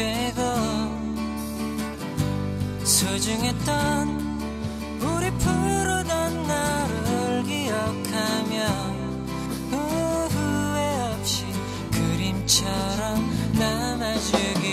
되고 소중했던 우리 푸르던 나를 기억하며 후회 없이 그림처럼 남아주길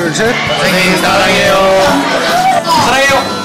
둘셋. 선생님 사랑해요. 사랑해요.